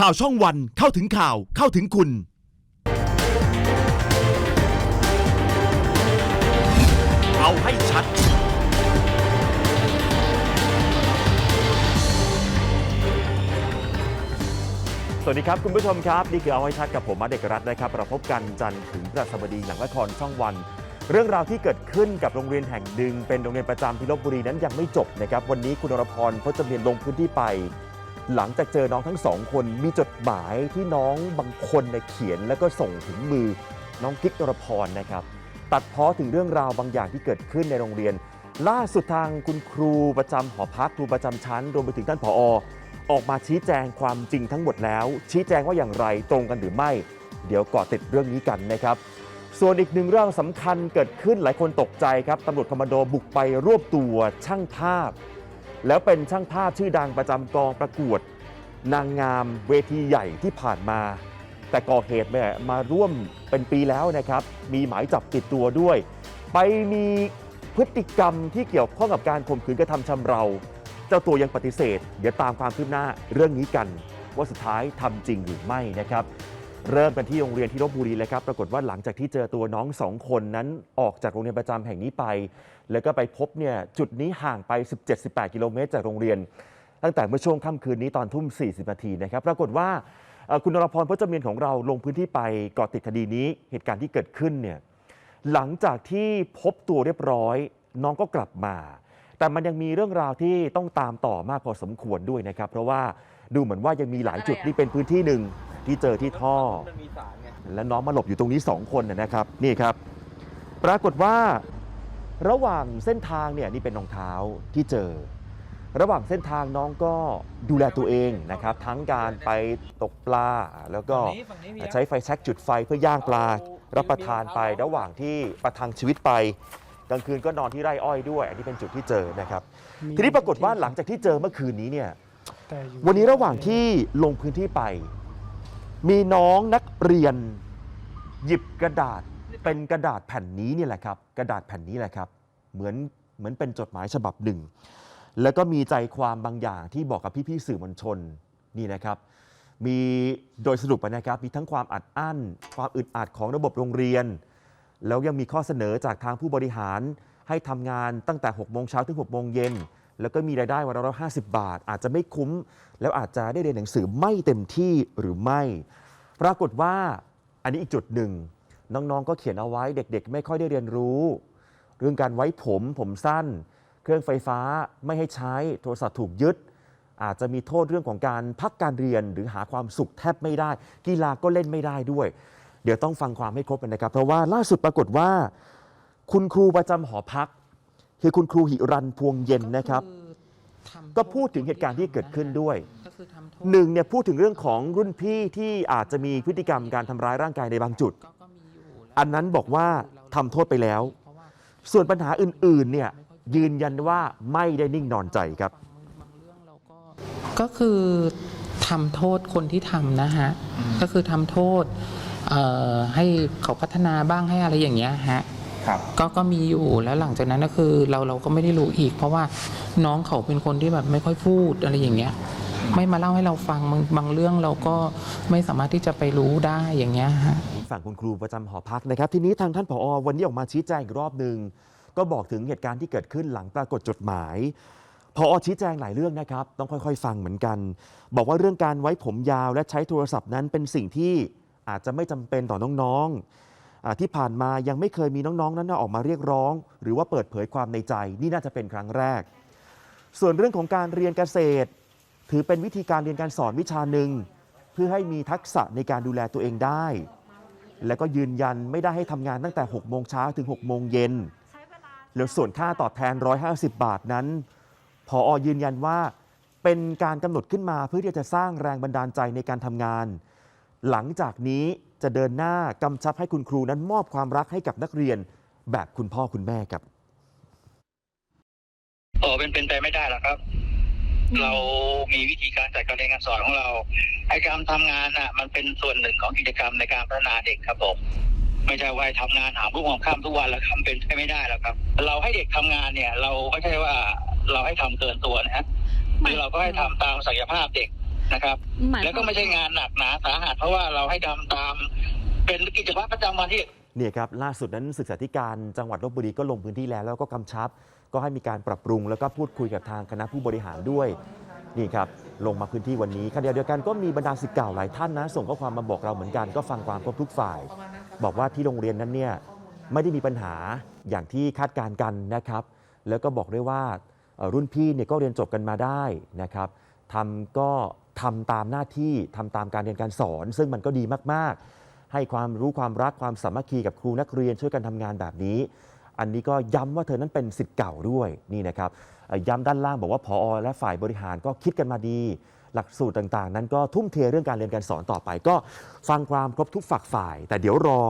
ข่าวช่องวันเข้าถึงข่าวเข้าถึงคุณ เอาให้ชัด สวัสดีครับ คุณผู้ชมครับ นี่คือเอาให้ชัดกับผมมาเด็กรัฐนะครับเราพบกันจันทร์ถึงพฤหัสบดีหลังละครช่องวัน เรื่องราวที่เกิดขึ้นกับโรงเรียนแห่งหนึ่งเป็นโรงเรียนประจำที่ลบบุรีนั้นยังไม่จบนะครับวันนี้คุณอรพรพจน์เมียนลงพื้นที่ไป หลังจากเจอน้องทั้งสองคนมีจดหมายที่น้องบางคนเขียนแล้วก็ส่งถึงมือน้องกิ๊กนรพรนะครับ ตัดเพ้อถึงเรื่องราวบางอย่างที่เกิดขึ้นในโรงเรียน ล่าสุดทางคุณครูประจำหอพักครูประจำชั้นรวมไปถึงท่านผอออกมาชี้แจงความจริงทั้งหมดแล้ว ชี้แจงว่าอย่างไรตรงกันหรือไม่ เดี๋ยวกาะติดเรื่องนี้กันนะครับส่วนอีกหนึ่งเรื่องสำคัญเกิดขึ้นหลายคนตกใจครับตำรวจคอมมานโดบุกไปรวบตัวช่างภาพ แล้วเป็นช่างภาพชื่อดังประจำกองประกวด นางงามเวทีใหญ่ที่ผ่านมา แต่ก่อเหตุเนี่ยมาร่วมเป็นปีแล้วนะครับ มีหมายจับติดตัวด้วย ไปมีพฤติกรรมที่เกี่ยวข้องกับการข่มขืนกระทำชำเรา เจ้าตัวยังปฏิเสธ เดี๋ยวตามความคืบหน้าเรื่องนี้กัน ว่าสุดท้ายทำจริงหรือไม่นะครับ เริ่มกันที่โรงเรียนที่ลบบุรีเลยครับ ปรากฏว่าหลังจากที่เจอตัวน้องสองคนนั้นออกจากโรงเรียนประจำแห่งนี้ไป แล้วก็ไปพบเนี่ยจุดนี้ห่างไป 17-18 กิโลเมตรจากโรงเรียน ตั้งแต่เมื่อช่วงค่ำคืนนี้ตอนทุ่ม 40 นาทีนะครับ ปรากฏว่าคุณนรพรพจเมียนของเราลงพื้นที่ไปเกาะติดคดีนี้เหตุการณ์ที่เกิดขึ้นเนี่ยหลังจากที่พบตัวเรียบร้อย น้องก็กลับมา แต่มันยังมีเรื่องราวที่ต้องตามต่อมากพอสมควรด้วยนะครับ เพราะว่า ดูเหมือนว่ายังมีหลายจุดที่เป็นพื้นที่หนึ่งที่เจอที่ท่อ และน้องมาหลบอยู่ตรงนี้ 2 คนนะนะครับนี่ครับ ปรากฏว่าระหว่างเส้นทางเนี่ยนี่เป็นรองเท้าที่เจอ ระหว่างเส้นทางน้องก็ดูแลตัวเองนะครับ ทั้งการไปตกปลา แล้วก็ใช้ไฟแช็กจุดไฟเพื่อย่างปลารับประทานไประหว่างที่ประทังชีวิตไปกลางคืนก็นอนที่ไร่อ้อยด้วย อันนี้เป็นจุดที่เจอนะครับ ทีนี้ปรากฏว่าหลังจากที่เจอเมื่อคืนนี้เนี่ยแต่อยู่ วันนี้ระหว่างที่ลงพื้นที่ไป มีน้องนักเรียน หยิบกระดาษเป็นกระดาษแผ่นนี้เนี่ยแหละครับ กระดาษแผ่นนี้แหละครับ เหมือนเหมือนเป็นจดหมายฉบับหนึ่ง แล้วก็มีใจความบางอย่างที่บอกกับพี่ๆสื่อมวลชนนี่นะครับ มีโดยสรุปนะครับ มีทั้งความอัดอั้น ความอึดอัดของระบบโรงเรียน แล้วยังมีข้อเสนอจากทางผู้บริหารให้ทำงานตั้งแต่6โมงเช้าถึง6โมงเย็น แล้วก็มีรายได้วันละร้อยห้าสิบบาท อาจจะไม่คุ้ม แล้วอาจจะได้เรียนหนังสือไม่เต็มที่หรือไม่ ปรากฏว่าอันนี้อีกจุดหนึ่ง น้องๆ ก็เขียนเอาไว้เด็กๆ ไม่ค่อยได้เรียนรู้ เรื่องการไว้ผมผมสั้น เครื่องไฟฟ้าไม่ให้ใช้โทรศัพท์ถูกยึด อาจจะมีโทษเรื่องของการพักการเรียนหรือหาความสุขแทบไม่ได้ กีฬาก็เล่นไม่ได้ด้วย เดี๋ยวต้องฟังความให้ครบนนะครับ เพราะว่าล่าสุดปรากฏว่า คุณครูประจำหอพัก คือคุณครูหิรันพวงเย็นนะครับ ก็พูดถึงเหตุการณ์ที่เกิดขึ้นด้วยก็คือทำโทษหนึ่งเนี่ยพูดถึงเรื่องของรุ่นพี่ที่อาจจะมีพฤติกรรมการทำร้ายร่างกายในบางจุดก็ก็มีอยู่แล้วอันนั้นบอกว่าทำโทษไปแล้วเพราะว่าส่วนปัญหาอื่นๆเนี่ยยืนยันว่าไม่ได้นิ่งนอนใจครับบางเรื่องเราก็ก็คือทำโทษคนที่ทำนะฮะ ก็คือทำโทษเอ่อให้เขาพัฒนาบ้างให้อะไรอย่างเงี้ยฮะ ครับ ก็ก็มีอยู่แล้วหลังจากนั้นก็คือเราเราก็ไม่ได้รู้อีก เพราะว่าน้องเขาเป็นคนที่แบบไม่ค่อยพูดอะไรอย่างเงี้ย ไม่มาเล่าให้เราฟังบางบางเรื่องเราก็ไม่สามารถที่จะไปรู้ได้อย่างเงี้ยฮะ ฝั่งคุณครูประจำหอพักนะครับ ทีนี้ทางท่านผอ วันนี้ออกมาชี้แจงอีกรอบหนึ่งก็บอกถึงเหตุการณ์ที่เกิดขึ้นหลังปรากฏจดหมายผอชี้แจงหลายเรื่องนะครับ ต้องค่อยๆ ฟังเหมือนกัน บอกว่าเรื่องการไว้ผมยาวและใช้โทรศัพท์นั้นเป็นสิ่งที่อาจจะไม่จำเป็นต่อน้องๆอา ที่ผ่านมายังไม่เคยมีน้องๆ นั้นออกมาเรียกร้อง หรือว่าเปิดเผยความในใจ นี่น่าจะเป็นครั้งแรก ส่วนเรื่องของการเรียนเกษตร ถือเป็นวิธีการเรียนการสอนวิชาหนึ่งเพื่อให้มีทักษะในการดูแลตัวเองได้ แล้วก็ยืนยันไม่ได้ให้ทำงานตั้งแต่6โมงเช้าถึง6โมงเย็นแล้วส่วนค่าตอบแทน 150 บาทนั้นพออยืนยันว่าเป็นการกำหนดขึ้นมาเพื่อที่จะสร้างแรงบันดาลใจในการทำงาน หลังจากนี้ จะเดินหน้ากำชับให้คุณครูนั้นมอบความรักให้กับนักเรียน แบบคุณพ่อคุณแม่ครับโอ้เป็นเป็นไปไม่ได้หรอกครับ เรามีวิธีการจัดการเรียนการสอนของเราไอ้การทำงานน่ะ มันเป็นส่วนหนึ่งของกิจกรรมในการพัฒนาเด็กครับผมไม่ใช่ว่าทำงานหาลูกหอมข้ามทุกวันแล้วทำเป็นไปไม่ได้หรอกครับ เราให้เด็กทำงานเนี่ย เราไม่ใช่ว่าเราให้ทำเกินตัวนะฮะคือเราก็ให้ทำตามศักยภาพเด็ก นะครับ หมายแล้วคก็วามไม่ใช่งานหนักหนาสาหัสเพราะว่าเราให้ทำตาม เป็นกิจวัตรประจำวันที่ เนี่ยครับล่าสุดนั้นศึกษาธิการจังหวัดลบบุรีก็ลงพื้นที่แล้วแล้วก็กำชับ ก็ให้มีการปรับปรุง แล้วก็พูดคุยกับทางคณะผู้บริหารด้วยนี่ครับลงมาพื้นที่วันนี้ขณะเดียวกันก็มีบรรดาศิษย์เก่าหลายท่านนะ ส่งข้อความมาบอกเราเหมือนกันก็ฟังความครบทุกฝ่าย บอกว่าที่โรงเรียนนั้นเนี่ยไม่ได้มีปัญหาอย่างที่คาดการณ์กันนะครับ แล้วก็บอกด้วยว่าเอ่อรุ่นพี่เนี่ยก็เรียนจบกันมาได้นะครับทำก็ ทำตามหน้าที่ทำตามการเรียนการสอน ซึ่งมันก็ดีมาก ๆ ให้ความรู้ความรักความสามัคคีกับครูนักเรียนช่วยกันทำงานแบบนี้ อันนี้ก็ย้ำว่าเธอนั้นเป็นสิทธิ์เก่าด้วยนี่นะครับย้ำด้านล่างบอกว่าพอและฝ่ายบริหารก็คิดกันมาดี หลักสูตรต่าง ๆ นั้นก็ทุ่มเทเรื่องการเรียนการสอนต่อไป ก็ฟังความครบทุกฝักฝ่าย แต่เดี๋ยวรอ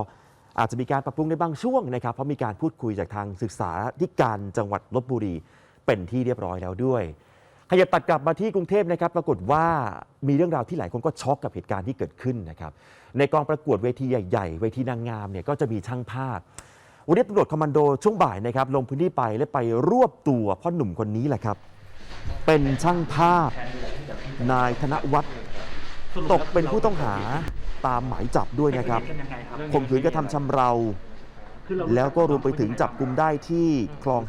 อาจจะมีการปรับปรุงในบางช่วงนะครับ เพราะมีการพูดคุยจากทางศึกษาธิการจังหวัดลบบุรีเป็นที่เรียบร้อยแล้วด้วย ขยับตัดกลับมาที่กรุงเทพนะครับ ปรากฏว่ามีเรื่องราวที่หลายคนก็ช็อกกับเหตุการณ์ที่เกิดขึ้นนะครับ ในกองประกวดเวทีใหญ่ๆ เวทีนางงามเนี่ยก็จะมีช่างภาพ วันนี้ตำรวจคอมมานโดช่วงบ่ายนะครับลงพื้นที่ไปและไปรวบตัวพ่อหนุ่มคนนี้แหละครับ เป็นช่างภาพนายธนวัฒน์ตกเป็นผู้ต้องหาตามหมายจับด้วยนะครับข่มขืนกระทำชำเราแล้วก็รวมไปถึงจับกลุ่มได้ที่คลอง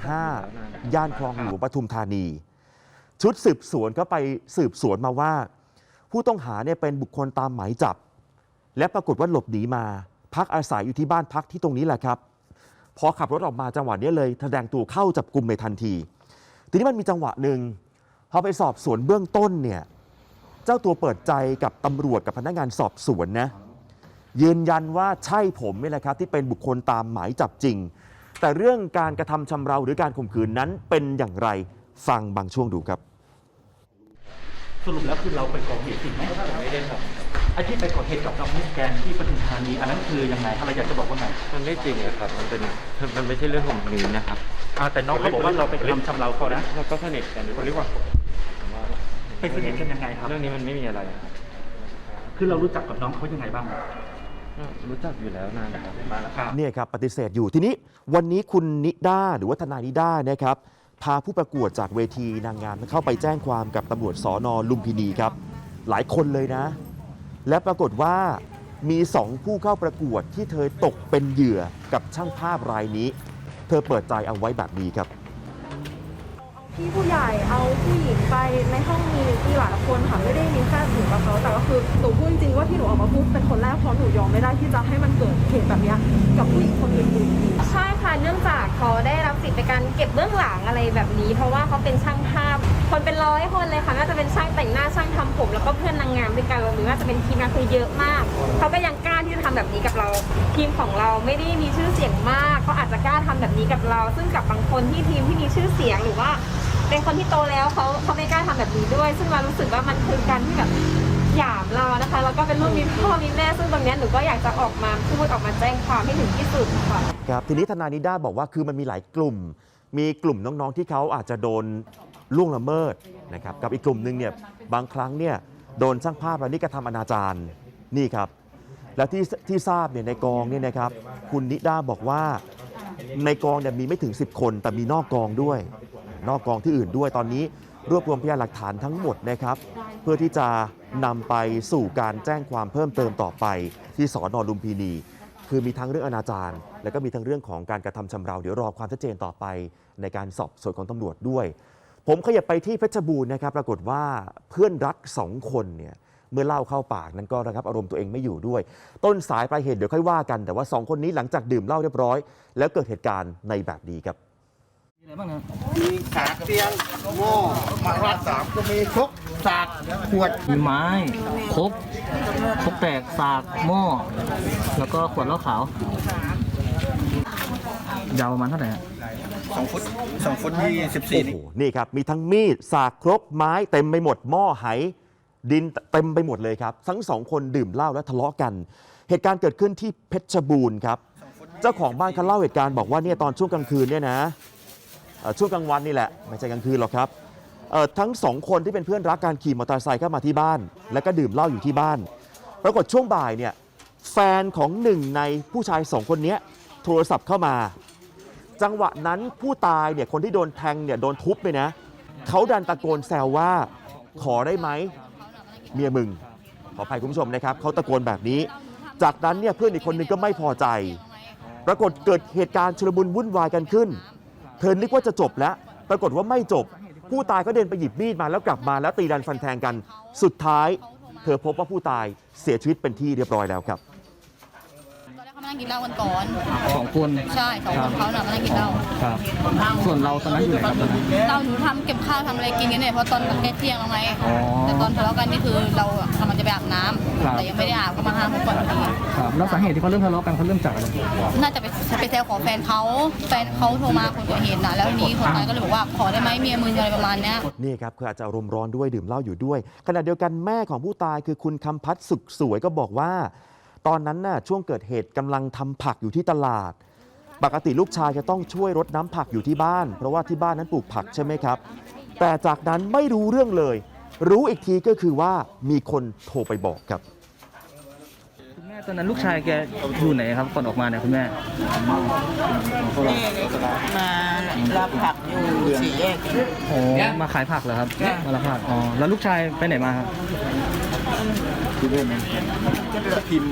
5 ย่านคลองหลวงปทุมธานี ชุดสืบสวนก็ไปสืบสวนมาว่า ผู้ต้องหาเนี่ยเป็นบุคคลตามหมายจับ และปรากฏว่าหลบหนีมา พักอาศัยอยู่ที่บ้านพักที่ตรงนี้แหละครับ พอขับรถออกมาจังหวะนี้เลยแสดงตัวเข้าจับกลุ่มในทันที ทีนี้มันมีจังหวะหนึ่งพอไปสอบสวนเบื้องต้นเนี่ยเจ้าตัวเปิดใจกับตำรวจกับพนักงานสอบสวนนะยืนยันว่าใช่ผมนี่แหละครับที่เป็นบุคคลตามหมายจับจริง แต่เรื่องการกระทำชำเราหรือการข่มขืนนั้นเป็นอย่างไร ฟังบางช่วงดูครับ สรุปแล้วคือเราไปก่อเหตุจริงไหมไม่ได้ครับไอ้ที่ไปก่อเหตุกับน้องมิสแกรนด์ที่ปทุมธานีอันนั้นคือยังไงอะไรอยากจะบอกว่าไงมันไม่จริงอะครับ มันเป็นมันไม่ใช่เรื่องของหนีนะครับอ่าแต่น้องเขาบอกว่าเราไปทำชำเราเขานะเราก็สนิทกันคนเรียกว่าไปสนิทกันยังไงครับ เรื่องนี้มันไม่มีอะไรครับคือเรารู้จักกับน้องเขายังไงบ้างก็รู้จักอยู่แล้วนานนะครับมาแล้วครับเนี่ยครับปฏิเสธอยู่ทีนี้วันนี้คุณนิด้าหรือว่าทนายนิด้านะครับ พาผู้ประกวดจากเวทีนางงามเข้าไปแจ้งความกับตำรวจสอนอลุมพินีครับ หลายคนเลยนะ และปรากฏว่ามีสองผู้เข้าประกวดที่เธอตกเป็นเหยื่อกับช่างภาพรายนี้ เธอเปิดใจเอาไว้แบบนี้ครับ พี่ผู้ใหญ่เอาผู้หญิงไปในห้องมีมีหลายคนค่ะไม่ได้มีแค่หนูกับเขาแต่ก็คือหนูพูดจริงๆว่าที่หนูออกมาพูดเป็นคนแรกเพราะหนูยอมไม่ได้ที่จะให้มันเกิดเหตุแบบนี้กับผู้หญิงคนอื่นๆใช่ค่ะเนื่องจากเขาได้รับสิทธิ์ในการเก็บเบื้องหลังอะไรแบบนี้ เพราะว่าเขาเป็นช่างภาพ คนเป็นร้อยคนเลยค่ะน่าจะเป็นช่างแต่งหน้าช่างทำผม แล้วก็เพื่อนนางงามด้วยกันหรือว่าจะเป็นทีมงานคือเยอะมากเขาก็ยังกล้าที่จะทำแบบนี้กับเรา ทีมของเราไม่ได้มีชื่อเสียงมากเขาอาจจะกล้าทำแบบนี้กับเรา ซึ่งกับบางคนที่ทีมที่มีชื่อเสียงหรือว่า เป็นคนที่โตแล้วเขาเขาไม่กล้าทำแบบนี้ด้วย ซึ่งเรารู้สึกว่ามันคือการที่แบบหยามเรานะคะแล้วก็เป็นลูกมีพ่อมีแม่ ซึ่งตรงนี้หนูก็อยากจะออกมาพูดออกมาแจ้งความให้ถึงที่สุดค่ะครับทีนี้ทนายนิด้าบอกว่าคือมันมีหลายกลุ่ม มีกลุ่มน้องๆที่เขาอาจจะโดนล่วงละเมิดนะครับกับอีกกลุ่มหนึ่งเนี่ยบางครั้งเนี่ยโดนช่างภาพรายนี้กระทำอนาจารนี่ครับ แล้วที่ที่ทราบเนี่ยในกองเนี่ยนะครับคุณนิด้าบอกว่าในกองเนี่ยมีไม่ถึง 10 คนแต่มีนอกกองด้วย นอกกองที่อื่นด้วยตอนนี้ รวบรวมพยานหลักฐานทั้งหมดนะครับ เพื่อที่จะนำไปสู่การแจ้งความเพิ่มเติมต่อไป ที่สอนอลุมพินี คือมีทั้งเรื่องอนาจารแล้วก็มีทั้งเรื่องของการกระทำชำเราเดี๋ยวรอความชัดเจนต่อไปในการสอบสวนของตำรวจด้วย ผมขยับไปที่เพชรบูรณ์นะครับ ปรากฏว่าเพื่อนรักสองคนเนี่ยเมื่อเล่าเข้าปากนั้นก็ระงับอารมณ์ตัวเองไม่อยู่ด้วย ต้นสายปลายเหตุเดี๋ยวค่อยว่ากัน แต่ว่าสองคนนี้หลังจากดื่มเหล้าเรียบร้อย แล้วเกิดเหตุการณ์ในแบบนี้ครับ มีสากเตียงหม้อมาราดสามก็มีครกสากขวดมีไม้ครกครกแตกสากหม้อแล้วก็ขวดเหล้าขาว ยาวประมาณเท่าไหร่ฮะสองฟุตสองฟุตยี่สิบสี่โอ้โหนี่ครับ มีทั้งมีด สากครกไม้เต็มไปหมดหม้อไหดินเต็มไปหมดเลยครับ ทั้งสองคนดื่มเหล้าและทะเลาะกัน เหตุการณ์เกิดขึ้นที่เพชรบูรณ์ครับ เจ้าของบ้านเขาเล่าเหตุการณ์บอกว่าเนี่ยตอนช่วงกลางคืนเนี่ยนะเอ่อ ช่วงกลางวันนี่แหละ ไม่ใช่กลางคืนหรอกครับทั้งสองคนที่เป็นเพื่อนรักการขี่มอเตอร์ไซค์เข้ามาที่บ้าน แล้วก็ดื่มเหล้าอยู่ที่บ้าน ปรากฏช่วงบ่ายเนี่ยแฟนของหนึ่งในผู้ชายสองคนนี้โทรศัพท์เข้ามา จังหวะนั้นผู้ตายเนี่ยคนที่โดนแทงเนี่ยโดนทุบไปนะเขาดันตะโกนแซวว่าขอได้ไหมเมียมึง ขออภัยคุณผู้ชมนะครับเขาตะโกนแบบนี้ จากนั้นเนี่ยเพื่อนอีกคนนึงก็ไม่พอใจ ปรากฏเกิดเหตุการณ์ชุลมุนวุ่นวายกันขึ้น เธอนึกว่าจะจบแล้ว ปรากฏว่าไม่จบ ผู้ตายก็เดินไปหยิบมีดมาแล้วกลับมาแล้วตีดันฟันแทงกัน สุดท้าย เธอพบว่าผู้ตายเสียชีวิตเป็นที่เรียบร้อยแล้วครับ ตอนแรกเขามา นั่งกินเหล้ากันก่อน สองคนใช่สองคนเขาน่ะมานั่งกินเหล้าครับ ส่วนเราตอนนั้นอยู่ไหนครับตอนนั้น เราหนูทำเก็บข้าวทำอะไรกินกันเนี่ยเพราะตอนใกล้เที่ยงแล้วไงอ๋อแต่ตอนทะเลาะกันนี่คือเราอะกำลังจะไปอาบน้ำครับ แต่ยังไม่ได้อาบก็มาห้ามเขาก่อนพอดีครับแล้วสาเหตุที่เขาเริ่มทะเลาะกันเขาเริ่มจากอะไรน่าจะไปไปแซวของแฟนเขาแฟนเขาโทรมาคนเกิดเหตุนะแล้วทีนี้คนตายก็เลยบอกว่าขอได้ไหมเมียมึงอะไรประมาณเนี้ย นี่ครับคืออาจจะอารมณ์ร้อนด้วยดื่มเหล้าอยู่ด้วย ขณะเดียวกันแม่ของผู้ตายคือคุณคำพัฒน์สุขสวยก็บอกว่า ตอนนั้นน่ะช่วงเกิดเหตุกำลังทำผักอยู่ที่ตลาด ปกติลูกชายจะต้องช่วยรดน้ำผักอยู่ที่บ้าน เพราะว่าที่บ้านนั้นปลูกผักใช่ไหมครับ แต่จากนั้นไม่รู้เรื่องเลย รู้อีกทีก็คือว่ามีคนโทรไปบอกครับ คุณแม่ตอนนั้นลูกชายแกอยู่ไหนครับก่อนออกมาเนี่ยคุณแม่มารับผักอยู่สี่แยกโอ้มาขายผักเหรอครับ มารับผัก อ๋อ แล้วลูกชายไปไหนมาครับ พิมพ์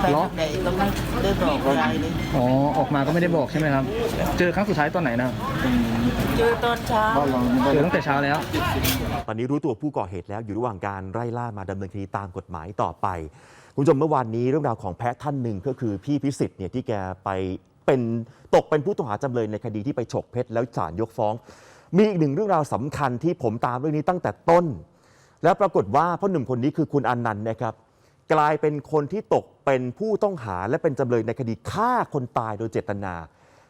ไปเหรอไหนก็ไม่ได้บอกอะไรเลยอ๋อ ออกมาก็ไม่ได้บอกใช่ไหมครับ เจอครั้งสุดท้ายตอนไหนนะครับเจอตอนเช้า เจอตั้งแต่เช้าแล้ว ตอนนี้รู้ตัวผู้ก่อเหตุแล้วอยู่ระหว่างการไล่ล่ามาดำเนินคดีตามกฎหมายต่อไป คุณผู้ชมเมื่อวานนี้เรื่องราวของแพะท่านหนึ่งก็คือพี่พิสิทธิ์เนี่ยที่แกไปเป็นตกเป็นผู้ต้องหาจำเลยในคดีที่ไปฉกเพชรแล้วศาลยกฟ้อง มีอีกหนึ่งเรื่องราวสำคัญที่ผมตามเรื่องนี้ตั้งแต่ต้น แล้วปรากฏว่าพ่อหนุ่มคนนี้คือคุณอนันต์นะครับ กลายเป็นคนที่ตกเป็นผู้ต้องหาและเป็นจำเลยในคดีฆ่าคนตายโดยเจตนา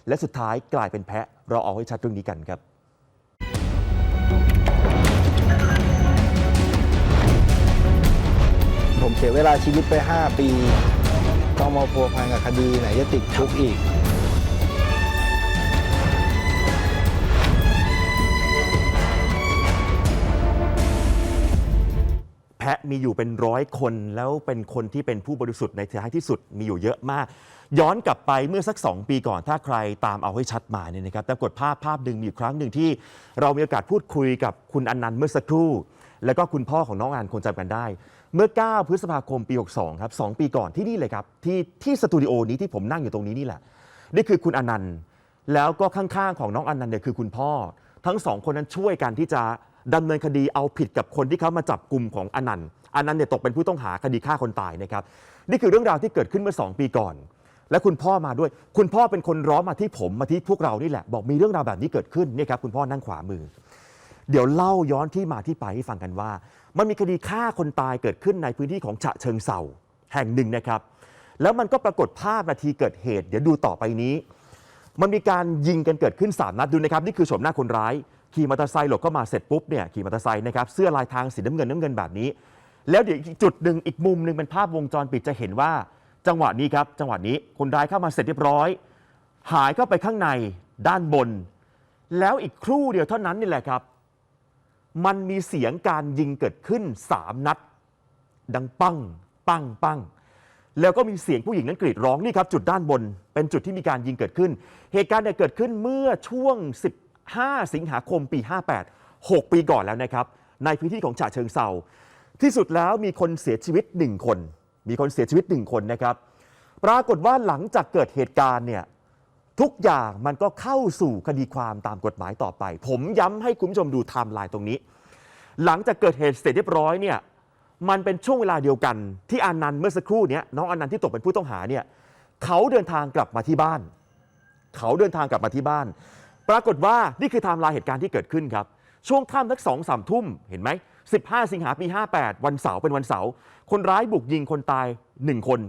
และสุดท้ายกลายเป็นแพะ เราเอาให้ชัดเรื่องนี้กันครับผมเสียเวลาชีวิตไป 5 ปี ต้องมาพัวพันกับคดีไหนจะติดคุกอีกะมีอยู่เป็นร้อยคน แล้วเป็นคนที่เป็นผู้บริสุทธิ์ในท้ายที่สุดมีอยู่เยอะมาก ย้อนกลับไปเมื่อสัก 2 ปีก่อนถ้าใครตามเอาให้ชัดมาเนี่ยนะครับแต่กดภาพภาพหนึ่งมีอยู่ครั้งหนึ่งที่ เรามีโอกาสพูดคุยกับคุณอนันต์เมื่อสักครู่ แล้วก็คุณพ่อของน้องอานคงจำกันได้ เมื่อ 9 พฤษภาคมปี 62 ครับ 2 ปีก่อนที่นี่เลยครับที่ที่สตูดิโอนี้ที่ผมนั่งอยู่ตรงนี้นี่แหละนี่คือคุณอนันต์แล้วก็ข้างๆของน้องอนันต์เนี่ยคือคุณพ่อ ทั้งสองคนนั้นช่วยกันที่จะ ดำเนินคดีเอาผิดกับคนที่เขามาจับกลุ่มของอนันต์อนันต์เนี่ยตกเป็นผู้ต้องหาคดีฆ่าคนตายนะครับนี่คือเรื่องราวที่เกิดขึ้นเมื่อ 2 ปีก่อน และคุณพ่อมาด้วย คุณพ่อเป็นคนร้องมาที่ผมมาที่พวกเรานี่แหละ บอกมีเรื่องราวแบบนี้เกิดขึ้นเนี่ยครับคุณพ่อนั่งขวามือ เดี๋ยวเล่าย้อนที่มาที่ไปให้ฟังกันว่า มันมีคดีฆ่าคนตายเกิดขึ้นในพื้นที่ของฉะเชิงเซาแห่งหนึ่งนะครับ แล้วมันก็ปรากฏภาพนาทีเกิดเหตุ เดี๋ยวดูต่อไปนี้ มันมีการยิงกันเกิดขึ้น 3 นัดดูนะครับ นี่คือโฉมหน้าคนร้าย ขี่มอเตอร์ไซค์หลบเข้ามาเสร็จปุ๊บเนี่ยขี่มอเตอร์ไซค์นะครับเสื้อลายทางสีน้ำเงินน้ำเงินแบบนี้ แล้วเดี๋ยวอีกจุดหนึ่งอีกมุมหนึ่งเป็นภาพวงจรปิดจะเห็นว่าจังหวะนี้ครับจังหวะนี้คนร้ายเข้ามาเสร็จเรียบร้อย หายเข้าไปข้างในด้านบน แล้วอีกครู่เดียวเท่านั้นนี่แหละครับ มันมีเสียงการยิงเกิดขึ้น3นัด ดังปังปังปังแล้วก็มีเสียงผู้หญิงนั้นกรีดร้องนี่ครับจุดด้านบน เป็นจุดที่มีการยิงเกิดขึ้น เหตุการณ์เนี่ยเกิดขึ้นเมื่อช่วง 5 สิงหาคมปี 58 6 ปีก่อนแล้วนะครับ ในพื้นที่ของฉะเชิงเซาที่สุดแล้วมีคนเสียชีวิต 1 คน มีคนเสียชีวิต 1 คนนะครับ ปรากฏว่าหลังจากเกิดเหตุการณ์เนี่ยทุกอย่างมันก็เข้าสู่คดีความตามกฎหมายต่อไป ผมย้ำให้คุณผู้ชมดูไทม์ไลน์ตรงนี้ หลังจากเกิดเหตุเสร็จเรียบร้อยเนี่ยมันเป็นช่วงเวลาเดียวกัน ที่อานันต์เมื่อสักครู่เนี้ยน้องอานันต์ที่ตกเป็นผู้ต้องหาเนี่ยเขาเดินทางกลับมาที่บ้าน เขาเดินทางกลับมาที่บ้าน ปรากฏว่านี่คือไทม์ไลน์เหตุการณ์ที่เกิดขึ้นครับ ช่วงค่ำสักสองสามทุ่มเห็นไหม 15 สิงหาปี 58 วันเสาร์เป็นวันเสาร์คนร้ายบุกยิงคนตาย 1 คน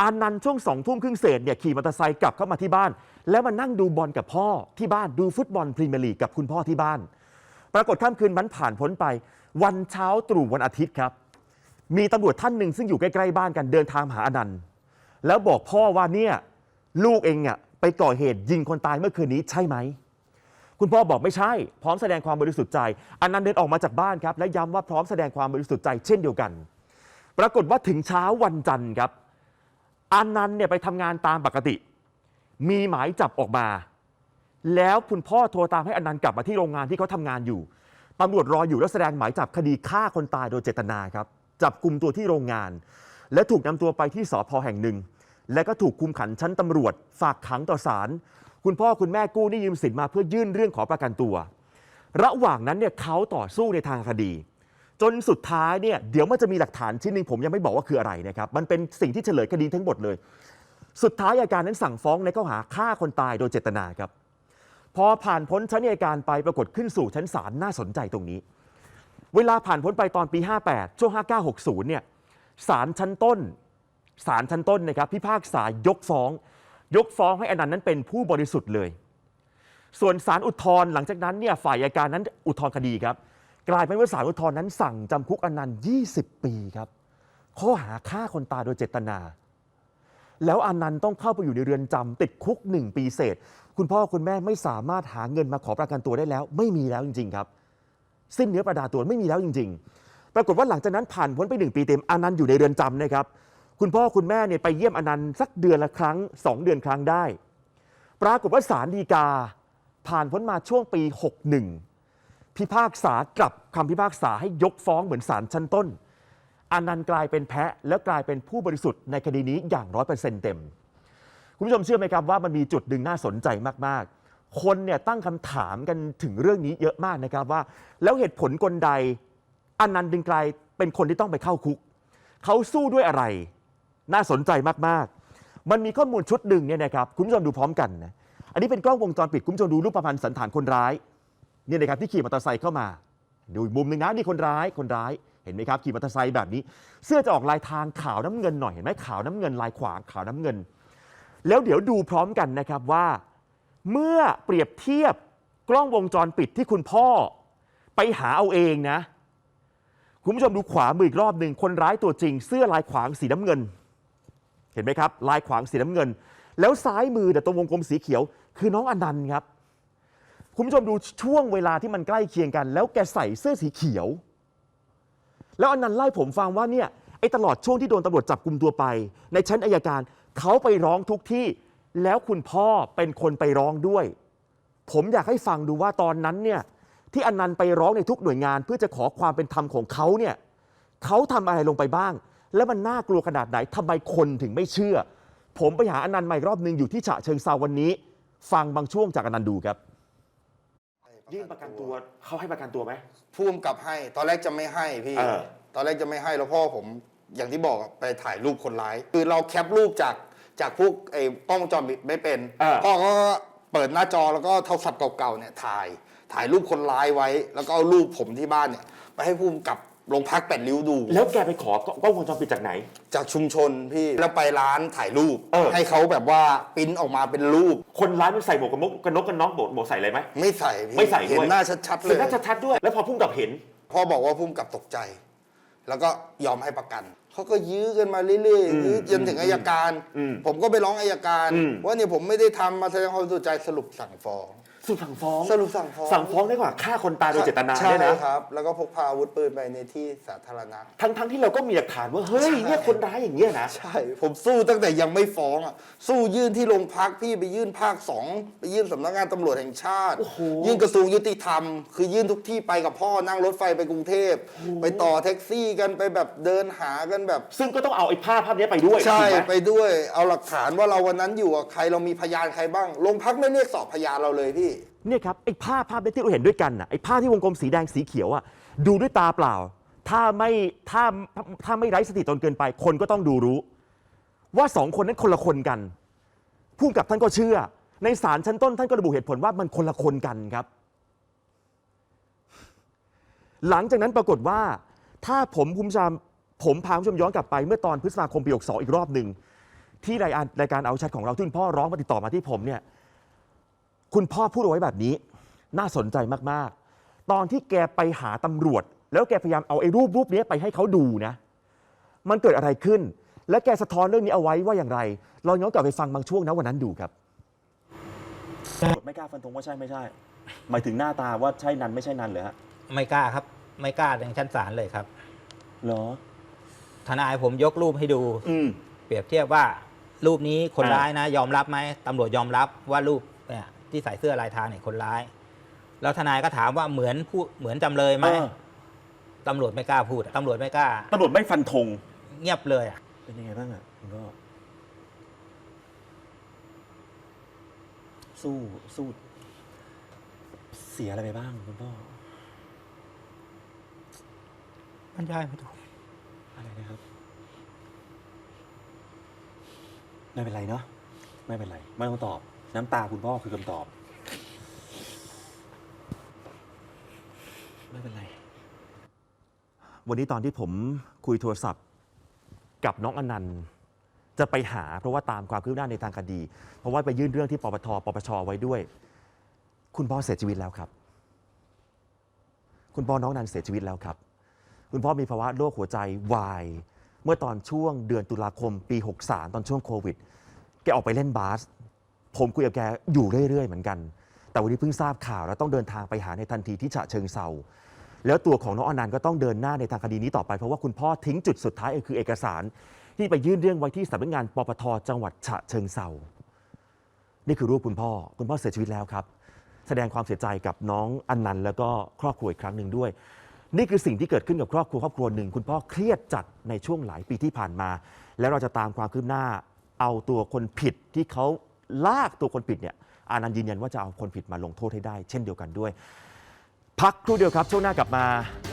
อานันต์ช่วงสองทุ่มครึ่งเศษเนี่ยขี่มอเตอร์ไซค์กลับเข้ามาที่บ้าน แล้วมานั่งดูบอลกับพ่อที่บ้านดูฟุตบอลพรีเมียร์ลีกกับคุณพ่อที่บ้าน ปรากฏค่ำคืนมันผ่านพ้นไป วันเช้าตรู่วันอาทิตย์ครับ มีตำรวจท่านหนึ่งซึ่งอยู่ใกล้ๆบ้านกันเดินทางมาหาอนันต์แล้วบอกพ่อว่าเนี่ยลูกเองอะไปก่อเหตุยิงคนตายเมื่อคืนนี้ใช่ไหม คุณพ่อบอกไม่ใช่ พร้อมแสดงความบริสุทธิ์ใจอนันต์เดินออกมาจากบ้านครับ และย้ำว่าพร้อมแสดงความบริสุทธิ์ใจเช่นเดียวกัน ปรากฏว่าถึงเช้าวันจันทร์ครับอานันต์เนี่ยไปทำงานตามปกติ มีหมายจับออกมา แล้วคุณพ่อโทรตามให้อนันต์กลับมาที่โรงงานที่เขาทำงานอยู่ตำรวจรออยู่แล้วแสดงหมายจับคดีฆ่าคนตายโดยเจตนาครับ จับกลุ่มตัวที่โรงงาน และถูกนำตัวไปที่สพแห่งหนึ่ง และก็ถูกคุมขังชั้นตำรวจฝากขังต่อศาล คุณพ่อคุณแม่กู้หนี่ยืมสินมาเพื่อยื่นเรื่องขอประกันตัว ระหว่างนั้นเนี่ยเขาต่อสู้ในทางคดี จนสุดท้ายเนี่ยเดี๋ยวมันจะมีหลักฐานชิ้นหนึ่งผมยังไม่บอกว่าคืออะไรนะครับมันเป็นสิ่งที่เฉลยคดีทั้งหมดเลย สุดท้ายอัยการนั้นสั่งฟ้องในข้อหาฆ่าคนตายโดยเจตนาครับ พอผ่านพ้นชั้นอัยการไปปรากฏขึ้นสู่ชั้นศาลน่าสนใจตรงนี้ เวลาผ่านพ้นไปตอนปี 58 ช่วง 5960เนี่ยศาลชั้นต้นศาลชั้นต้นนะครับพิพากษายกฟ้อง ยกฟ้องให้อนันต์นั้นเป็นผู้บริสุทธิ์เลย ส่วนศาลอุทธรณ์หลังจากนั้นเนี่ยฝ่ายอัยการนั้นอุทธรณ์คดีครับ กลายเป็นว่าศาลอุทธรณ์นั้นสั่งจำคุกอนันต์20 ปีครับข้อหาฆ่าคนตายโดยเจตนา แล้วอนันต์ต้องเข้าไปอยู่ในเรือนจำติดคุก1ปีเศษ คุณพ่อคุณแม่ไม่สามารถหาเงินมาขอประกันตัวได้แล้ว ไม่มีแล้วจริง ๆ ครับ สิ้นเนื้อประดาตัวไม่มีแล้วจริง ๆ ปรากฏว่าหลังจากนั้นผ่านพ้นไป1ปีเต็มอนันต์อยู่ในเรือนจำนะครับ คุณพ่อคุณแม่เนี่ยไปเยี่ยมอนันต์สักเดือนละครั้ง 2 เดือนครั้งได้ ปรากฏว่าศาลฎีกา ผ่านพ้นมาช่วงปี 61 พิพากษากลับคำพิพากษาให้ยกฟ้องเหมือนศาลชั้นต้น อนันต์กลายเป็นแพะแล้วกลายเป็นผู้บริสุทธิ์ในคดีนี้อย่างร้อยเปอร์เซ็นต์เต็ม คุณผู้ชมเชื่อไหมครับว่ามันมีจุดหนึ่งน่าสนใจมากๆ คนเนี่ยตั้งคำถามกันถึงเรื่องนี้เยอะมากนะครับว่า แล้วเหตุผลกลใดอนันต์ดึงกลายเป็นคนที่ต้องไปเข้าคุก เขาสู้ด้วยอะไร น่าสนใจมากๆ มันมีข้อมูลชุดหนึ่งเนี่ยนะครับคุณผู้ชมดูพร้อมกันนะอันนี้เป็นกล้องวงจรปิดคุณผู้ชมดูรูปประพันธ์สันฐานคนร้ายเนี่ยนะครับที่ขี่มอเตอร์ไซค์เข้ามา ดูมุมหนึ่งนะนี่คนร้ายคนร้ายเห็นไหมครับขี่มอเตอร์ไซค์แบบนี้ เสื้อจะออกลายทางขาวน้ำเงินหน่อยเห็นไหมขาวน้ำเงินลายขวางขาวน้ำเงิน แล้วเดี๋ยวดูพร้อมกันนะครับว่า เมื่อเปรียบเทียบกล้องวงจรปิดที่คุณพ่อไปหาเอาเองนะ คุณผู้ชมดูขวามืออีกรอบหนึ่งคนร้ายตัวจริง เสื้อลายขวางสีน้ำเงิน เห็นไหมครับ ลายขวางสีน้ำเงิน แล้วซ้ายมือแต่ตรงวงกลมสีเขียว คือน้องอนันต์ครับ คุณผู้ชมดูช่วงเวลาที่มันใกล้เคียงกัน แล้วแกใส่เสื้อสีเขียว แล้วอนันต์ไล่ผมฟังว่าเนี่ยไอ้ตลอดช่วงที่โดนตำรวจจับกลุ่มตัวไป ในชั้นอายการเขาไปร้องทุกที่ แล้วคุณพ่อเป็นคนไปร้องด้วย ผมอยากให้ฟังดูว่าตอนนั้นเนี่ยที่อนันต์ไปร้องในทุกหน่วยงาน เพื่อจะขอความเป็นธรรมของเขาเนี่ยเขาทำอะไรลงไปบ้าง แล้วมันน่ากลัวขนาดไหนทำไมคนถึงไม่เชื่อ ผมไปหาอนันต์ใหม่รอบหนึ่งอยู่ที่ฉะเชิงเซาวันนี้ ฟังบางช่วงจากอนันต์ดูครับ ยื่นประกันตัวเขาให้ประกันตัวไหม ผู้กำกับให้ ตอนแรกจะไม่ให้พี่ เออ ตอนแรกจะไม่ให้แล้วพ่อผมอย่างที่บอกอะไปถ่ายรูปคนร้าย คือเราแคปรูปจากจากพวกไอ้กล้องวงจรปิดไม่เป็นเออพ่อก็เปิดหน้าจอแล้วก็โทรศัพท์เก่าๆเนี่ยถ่ายถ่ายรูปคนร้ายไว้ แล้วก็เอารูปผมที่บ้านเนี่ย ไปให้ผู้กำกับ โรงพักแปดริ้วดู แล้วแกไปขอกล้องวงจรปิดจากไหน จากชุมชนพี่แล้วไปร้านถ่ายรูป เออ ให้เขาแบบว่าปริ้นออกมาเป็นรูป คนร้ายมันใส่หมวกกันน็อกกันน็อกกันน็อกหมวกหมวกใส่อะไรไหม ไม่ใส่พี่ไม่ใส่ด้วย เห็นหน้าชัดๆเลเห็นยหน้าชัดๆด้วย แล้วพอพุ่งกับเห็น พ่อบอกว่าพุ่มกับตกใจ แล้วก็ยอมให้ประกันเขาก็ยื้อกันมาเรื่อยอืมๆยื้อจนถึงอายการ อืมผมก็ไปร้องอายการ อืม ว่าเนี่ยผมไม่ได้ทำมาแสดงความบริสุทธิ์ใจสรุปสั่งฟ้อง สุดสั่งฟ้องสรุปสั่งฟ้องสั่งฟ้องได้กว่าฆ่าคนตายโดยเจตนาใช่เนี่ยนะครับ แล้วก็พกพาอาวุธปืนไปในที่สาธารณะ ทั้งทั้งที่เราก็มีหลักฐานว่าเฮ้ยเนี่ยคนร้ายอย่างเงี้ยนะใช่ ผมสู้ตั้งแต่ยังไม่ฟ้องอะสู้ยื่นที่โรงพักพี่ไปยื่นภาคสองไปยื่นสำนักงานตำรวจแห่งชาติโอ้โหยื่นกระทรวงยุติธรรม คือยื่นทุกที่ไปกับพ่อนั่งรถไฟไปกรุงเทพ ไปต่อแท็กซี่กันไปแบบเดินหากันแบบ ซึ่งก็ต้องเอาไอ้ภาพภาพนี้ไปด้วยใช่ถูกหมไปด้วย เอาหลักฐานว่าเราวันนั้นอยู่กับใครเรามีพยานใครบ้างโรงพักไม่เรียกสอบพยานเราเลยพี่ เนี่ยครับไอ้ภาพภาพนี้ที่เราเห็นด้วยกันน่ะไอ้ภาพที่วงกลมสีแดงสีเขียวอะดูด้วยตาเปล่า ถ้าไม่ถ้าถ้าไม่ไร้สติจนเกินไป คนก็ต้องดูรู้ ว่าสองคนนั้นคนละคนกันผู้กับท่านก็เชื่อ ในศาลชั้นต้นท่านก็ระบุเหตุผลว่ามันคนละคนกันครับ หลังจากนั้นปรากฏว่า ถ้าผมคุณผู้ชมผมพาคุณผู้ชมย้อนกลับไปเมื่อตอนพฤษภาคมปี62อีกรอบหนึ่งที่รายการรายการเอาชัดของเราที่คุณพ่อร้องมาติดต่อมาที่ผมเนี่ย คุณพ่อพูดเอาไว้แบบนี้ น่าสนใจมากๆ ตอนที่แกไปหาตำรวจ แล้วแกพยายามเอาไอ้รูปรูปนี้ไปให้เขาดูนะ มันเกิดอะไรขึ้น และแกสะท้อนเรื่องนี้เอาไว้ว่าอย่างไรลองย้อนกลับไปฟังบางช่วงนะวันนั้นดูครับไม่กล้าฟันธงว่าใช่ไม่ใช่ หมายถึงหน้าตาว่าใช่นันไม่ใช่นันเลยฮะไม่กล้าครับ ไม่กล้าในชั้นศาลเลยครับเหรอทนายผมยกรูปให้ดู อืม เปรียบเทียบว่ารูปนี้คนอ่าร้ายนะ ยอมรับไหมตำรวจยอมรับว่ารูปเนี่ย ที่ใส่เสื้อลายทางเนี่ยคนร้าย แล้วทนายก็ถามว่าเหมือนผู้เหมือนจำเลยไหมเออตำรวจไม่กล้าพูดตำรวจไม่กล้า ตำรวจไม่ฟันธงเงียบเลยอะเป็นยังไงบ้างอะคุณพ่อสู้สู้เสียอะไรไปบ้างคุณพ่อบรรยายไม่ถูกอะไรนะครับ ไม่เป็นไรเนาะไม่เป็นไร ไม่ต้องตอบ น้ำตาคุณพ่อคือคำตอบ ไม่เป็นไร วันนี้ตอนที่ผมคุยโทรศัพท์กับน้องอนันต์ จะไปหาเพราะว่าตามความคืบหน้าในทางคดี เพราะว่าไปยื่นเรื่องที่ปปทปปชไว้ด้วย คุณพ่อเสียชีวิตแล้วครับ คุณพ่อน้องอนันต์เสียชีวิตแล้วครับ คุณพ่อมีภาวะโรคหัวใจวายเมื่อตอนช่วงเดือนตุลาคมปี 63 ตอนช่วงโควิด แกออกไปเล่นบาส ผมคุยกับแกอยู่เรื่อยๆเหมือนกัน แต่วันนี้เพิ่งทราบข่าวแล้วต้องเดินทางไปหาในทันทีที่ฉะเชิงเซาแล้วตัวของน้องอนันต์ก็ต้องเดินหน้าในทางคดีนี้ต่อไปเพราะว่าคุณพ่อทิ้งจุดสุดท้ายคือเอกสาร ที่ไปยื่นเรื่องไว้ที่สำนักงานปปทจังหวัดฉะเชิงเซานี่คือรูปคุณพ่อ คุณพ่อเสียชีวิตแล้วครับ แสดงความเสียใจกับน้องอนันต์แล้วก็ครอบครัวอีกครั้งหนึ่งด้วย นี่คือสิ่งที่เกิดขึ้นกับครอบครัวครอบครัวหนึ่งคุณพ่อเครียดจัดในช่วงหลายปีที่ผ่านมา แล้วเราจะตามความคืบหน้า เอาตัวคนผิดที่เขา ลากตัวคนผิดเนี่ยอานันต์ยืนยันว่าจะเอาคนผิดมาลงโทษให้ได้ เช่นเดียวกันด้วย พักครู่เดียวครับ ช่วงหน้ากลับมา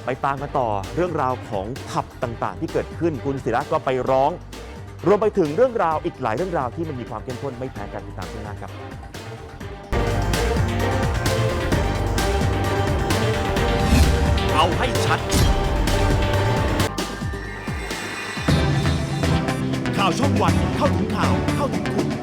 ไปตามกันต่อเรื่องราวของผับต่างๆ ที่เกิดขึ้นคุณศิระก็ไปร้อง รวมไปถึงเรื่องราวอีกหลายเรื่องราวที่มันมีความเข้มข้นไม่แพ้กันติดตามช่วงหน้าครับเอาให้ชัด ข่าวช่องวันเข้าถึงข่าวเข้าถึงคุณ